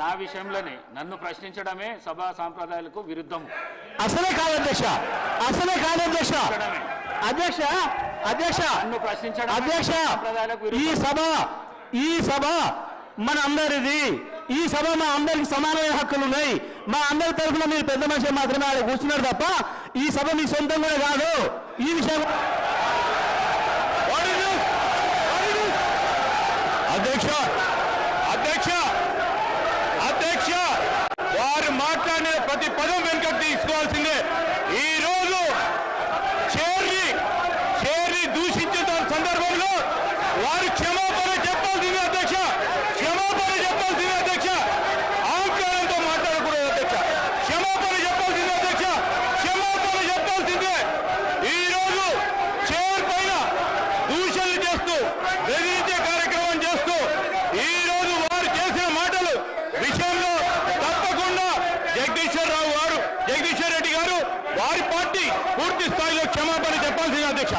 నా విషయంలోనే నన్ను ప్రశ్నించడమే సభా సాంప్రదాయాలకు విరుద్ధము. అసలే కాదు అధ్యక్ష. అసలే కాదు అధ్యక్ష. అధ్యక్ష అధ్యక్ష. నన్ను ప్రశ్నించడం అధ్యక్ష సాంప్రదాయాలకు ఈ విరుద్ధం సభ ఈ సభ మన అందరిది ఈ సభ మా అందరికి సమానమైన హక్కులు ఉన్నాయి. మా అందరి తరఫున మీరు పెద్ద మనిషి మాత్రమే ఆడ కూర్చున్నారు తప్ప ఈ సభ మీ సొంతం కూడా కాదు. ఈ విషయం అధ్యక్ష అధ్యక్ష వారు మాట్లాడిన ప్రతి పదం వెనుక తీసుకోవాల్సిందే. ఈ రోజు చేరి చేరి దూషించిన సందర్భంలో వారు క్షమాపణ చెప్పాల్సిందే అధ్యక్ష క్షమాపణ చెప్పాల్సిందే అధ్యక్ష అహంకారంతో మాట్లాడకూడదు అధ్యక్ష క్షమాపణ చెప్పాల్సిందే అధ్యక్ష క్షమాపణ చెప్పాల్సిందే ఈ రోజు చైర్ పైన దూషణలు చేస్తూ బెదిరించే కార్యక్రమం చేస్తూ ఈ రోజు వారు చేసిన మాటలు విషయంలో తప్పకుండా జగదీశ్వర్ రావు గారు జగదీశ్వర్ రెడ్డి గారు వారి పార్టీ పూర్తి స్థాయిలో క్షమాపణ చెప్పాల్సింది అధ్యక్ష.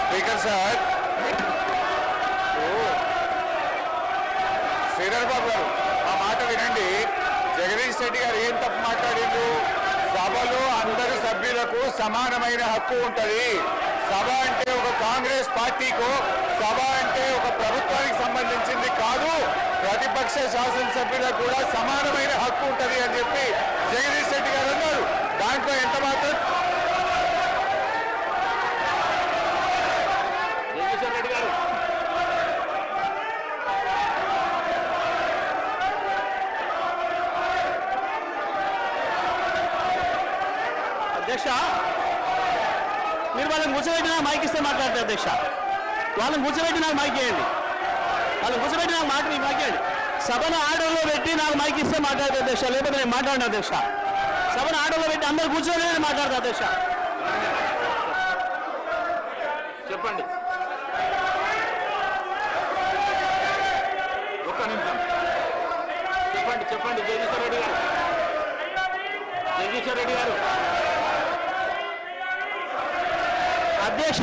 Speaker sir. శ్రీధర్ బాబు గారు ఆ మాట వినండి. జగదీష్ రెడ్డి గారు ఏం తప్పు మాట్లాడిండు సభలో అందరు సభ్యులకు సమానమైన హక్కు ఉంటది. సభ అంటే ఒక కాంగ్రెస్ పార్టీకు సభ అంటే ఒక ప్రభుత్వానికి సంబంధించింది కాదు. ప్రతిపక్ష శాసనసభ్యులకు కూడా సమానమైన హక్కు ఉంటుంది అని చెప్పి జగదీష్ రెడ్డి గారు అన్నారు. దాంట్లో ఎంత మాత్రం? అధ్యక్ష మీరు వాళ్ళని కూర్చోబెట్టి నాకు మైక్ ఇస్తే మాట్లాడతారు అధ్యక్ష. వాళ్ళని కూర్చోబెట్టి నాకు మైక్ ఇవ్వండి వాళ్ళని కూర్చోబెట్టి నాకు మాట మైక్ ఇవ్వండి సభను ఆర్డర్లో పెట్టి నాకు మైక్ ఇస్తే మాట్లాడతారు అధ్యక్ష లేకపోతే నేను మాట్లాడిన అధ్యక్ష. సభను ఆర్డర్లో పెట్టి అందరు కూర్చోని నేను మాట్లాడతా అధ్యక్ష. చెప్పండి. ఒక్క నిమిషం. చెప్పండి చెప్పండి జగదీశ్వర రెడ్డి గారు. జగదీశ్వర రెడ్డి గారు. అధ్యక్ష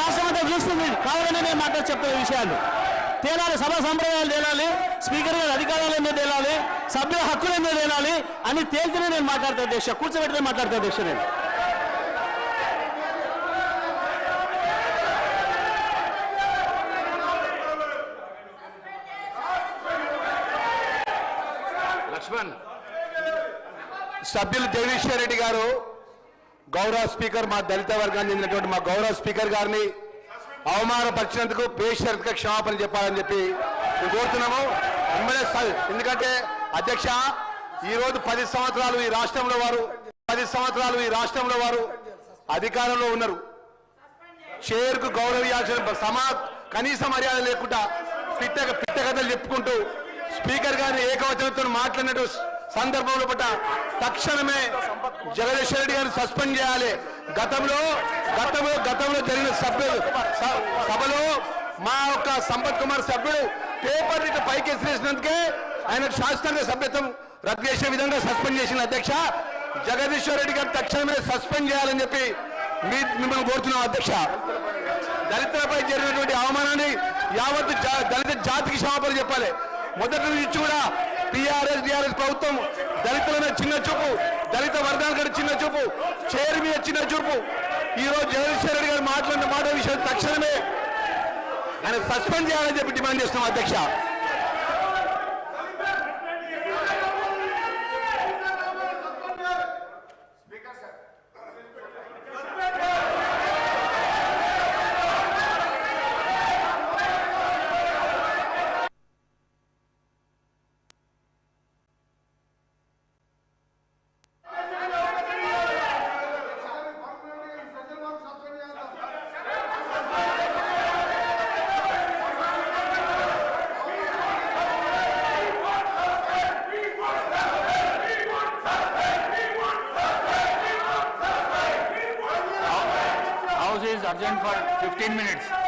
రాష్ట్రం అంతా చూస్తుంది. కావాలని నేను మాట్లాడి చెప్తున్న విషయాలు. తేలాలి సభ సంప్రదాయాలు తేలాలి స్పీకర్ గారి అధికారాలు ఎందుకు తేలాలి సభ్యుల హక్కులు ఎందుకు తేలాలి అని తేలితేనే నేను మాట్లాడతా అధ్యక్ష. కూర్చోబెట్టినే మాట్లాడతా అధ్యక్ష నేను. లక్ష్మణ్ సభ్యులు దేవేశ్వర రెడ్డి గారు గౌరవ స్పీకర్ మా దళిత వర్గాన్ని చెందినటువంటి మా గౌరవ స్పీకర్ గారిని అవమానపరిచినందుకు బేషరతుగా క్షమాపణ చెప్పాలని చెప్పి కోరుతున్నాము. ఎమ్మెల్యే ఎందుకంటే అధ్యక్ష ఈ రోజు పది సంవత్సరాలు ఈ రాష్ట్రంలో వారు పది సంవత్సరాలు ఈ రాష్ట్రంలో వారు అధికారంలో ఉన్నారు. చైర్కు గౌరవించాల్సిన సమా కనీస మర్యాద లేకుండా పిట్ట పిట్ట కథలు చెప్పుకుంటూ స్పీకర్ గారిని ఏకవచనంతో మాట్లాడినట్టు సందర్భంలో పట్ల తక్షణమే జగదీశ్వర రెడ్డి గారిని సస్పెండ్ చేయాలి. గతంలో గతంలో గతంలో జరిగిన సభ్యులు సభలో మా యొక్క సంపత్ కుమార్ సభ్యుడు పేపర్ ఇట్లా పైకి ఎసిరేసినందుకే ఆయనకు శాస్త్రంగా సభ్యత్వం రద్దు చేసే విధంగా సస్పెండ్ చేసిన అధ్యక్ష. జగదీశ్వర్ రెడ్డి గారు తక్షణమే సస్పెండ్ చేయాలని చెప్పి మీ మిమ్మల్ని కోరుతున్నాం అధ్యక్ష. దళితులపై జరిగినటువంటి అవమానాన్ని యావత్ జా- దళిత జాతికి క్షమాపణ చెప్పాలి. మొదటి నుంచి కూడా టీఆర్ఎస్ టీఆర్ఎస్ ప్రభుత్వం దళితుల చిన్న చూపు దళిత వర్గాల చిన్న చూపు. చేరు మీద చిన్న చూపు. ఈరోజు జగదీశ్వర రెడ్డి గారు మాట్లాడిన మాట విషయం తక్షణమే ఆయన సస్పెండ్ చేయాలని చెప్పి డిమాండ్ చేస్తున్నాం అధ్యక్ష. Urgent for 15 minutes.